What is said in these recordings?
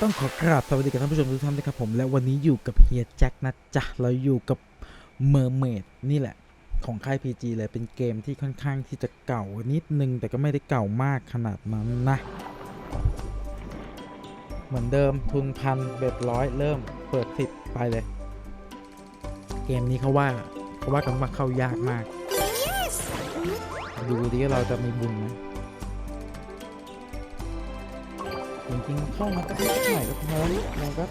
ต้องขอกราบสวัสดีกับท่านผู้ชมทุกท่านนะครับผมและวันนี้อยู่กับเฮียแจ็คนะจ๊ะเราอยู่กับเมอร์เมดนี่แหละ ของค่าย PG เลยเป็นเกมที่ค่อนข้างที่จะเก่านิดนึง แต่ก็ไม่ได้เก่ามากขนาดนั้นนะ เหมือนเดิมทุนพันเบ็ดร้อยเริ่มเปิดสิบไปเลย เกมนี้เขาว่าเขาว่ากันว่าเข้ายากมาก ดูดิว่าเราจะมีบุญไหม จริงๆเข้ามาก็ไม่เท่าไหร่ก็พอแล้วเราก็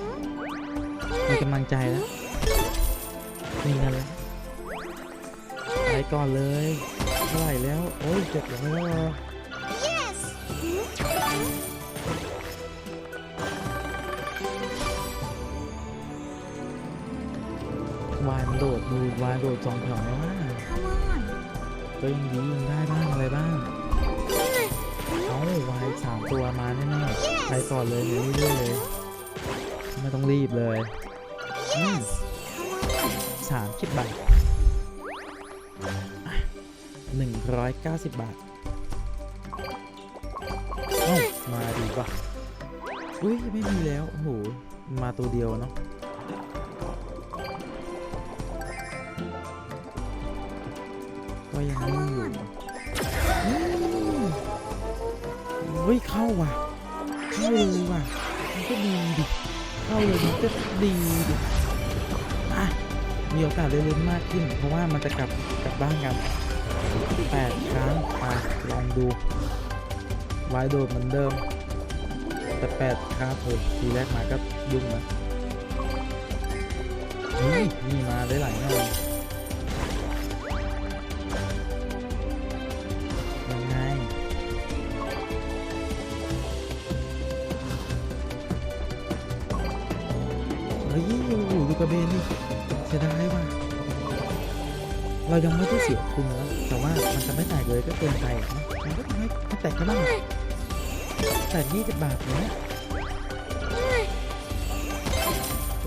มีกำลังใจแล้วมีเงินแล้วไปก่อนเลยเท่าไหร่แล้ว โอ้ยเจ็ดร้อยแล้วเหรอวายมันโดดดูวายโดดสองแถวแล้วว่าก็ยังดียังได้บ้างอะไรบ้าง เอาวายสามตัวมาแน่ ๆไปก่อนเลยเรื่อยๆเลย ไม่ต้องรีบเลยอืมสามสิบบาทหนึ่งร้อยเก้าสิบบาทเอ้ามาดีป่ะอุ้ยไม่มีแล้ว โอ้โห มาตัวเดียวเนาะก็ยังไม่อยู่อืมเฮ้ย เข้าว่ะ เข้าเลยว่ะมันก็ดีดิเข้าเลยมันก็ดีดิอะมีโอกาสได้ลุ้นมากขึ้น เพราะว่ามันจะกลับกลับบ้านกันแปดครั้งไปลองดูไวายโดดเหมือนเดิม แต่แปดครั้งโอ้ทีแรกมาก็ยุ่งนะนี่นี่มาได้หลายงาน เฮ้ยโอ้โหดูกระเบนนี่เสียดายว่ะเรายังไม่ได้เสียทุนแล้วแต่ว่ามันจะไม่แตกเลยก็เกินไปนะมันก็ทำให้มันแตกก็ได้แต่ยี่สิบบาทเนี้ย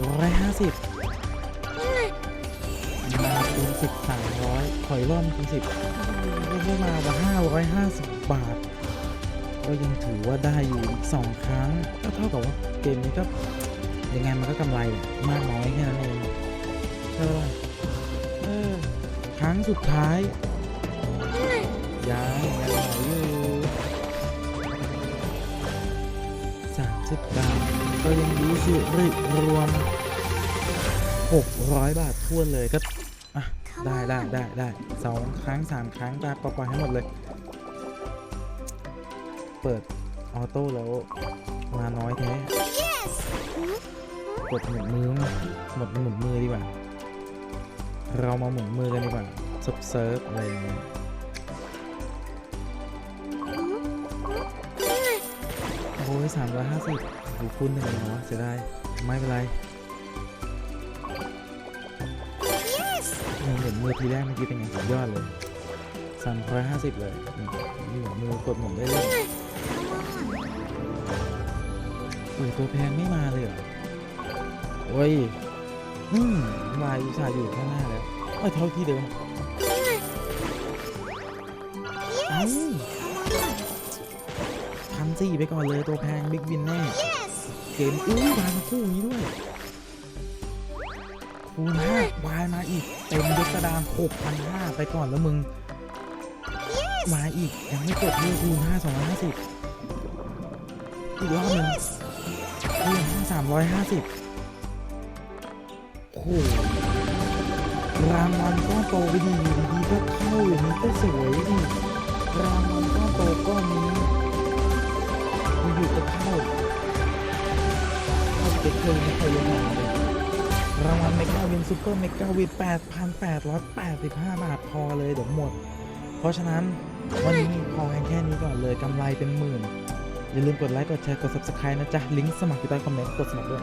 ร้อยห้าสิบมาคูณสิบสามร้อยถอยร่อนคูณสิบไม่มาว่าห้าร้อยห้าสิบบาท ก็ยังถือว่าได้อยู่สองครั้ง ก็เท่ากับว่าเกมนี้ก็ ยังไงมันก็กำไรแหละมากน้อยแค่นั้นเองใช่ปะเออครั้งสุดท้ายยังยังไหวอยู่สามสิบบาทก็ยังดีสิริรวมหกร้อยบาททวนเลยก็อะได้ได้ได้ได้สองครั้งสามครั้งตาปล่อยๆให้หมดเลย เปิดออโต้แล้วมาน้อยแท้ กดหมุนมือมั้งหมดหมุนมือดีกว่า เรามาหมุนมือกันดีกว่าซับเซิร์ฟอะไรอย่างเงี้ยโอ้ยสามร้อยห้าสิบดูคุณหนึ่งเลยเนาะจะได้ไม่เป็นไรนี่หมุนมือทีแรกเมื่อกี้เป็นไงสุดยอดเลยสามร้อยห้าสิบเลยนี่นี่หมุนมือกดหมุนได้เลยโอ้ยตัวแพงไม่มาเลยเหรอ โอ้ยอืมวายอุตส่าห์อยู่ข้างหน้าแล้วไอ้ยเท่าที่เดิมเอ้าพันสี่ไปก่อนเลยตัวแพงบิ๊กวินแน่ เกมอุ้ยวายมาคู่นี้ด้วยคูณห้าวายมาอีกเต็มยกกระดานหกพันห้าไปก่อนแล้วมึง มาอีกยังไม่จบเลยคูณห้าสองร้อยห้าสิบอีกรอบหนึ่งคูณห้าสามร้อยห้าสิบ โอ้โหรางวัลก้อนโตไปดีอยู่ดีๆก็เข้าอย่างนี้ก็สวยดิรางวัลก้อนโตก้อนนี้อยู่ก็เข้าเข้าเก็ตเลยไม่เคยยังไงเลยรางวัลเมกาวินซูเปอร์เมกาวิน8,885บห้าบาทพอเลยเดี๋ยวหมด เพราะฉะนั้นวันนี้พอแค่นี้ก่อนเลยกำไรเป็นหมื่น อย่าลืมกดไลค์กดแชร์กด subscribe นะจ๊ะ ลิงก์สมัครอยู่ใต้คอมเมนต์กดสมัครด้วย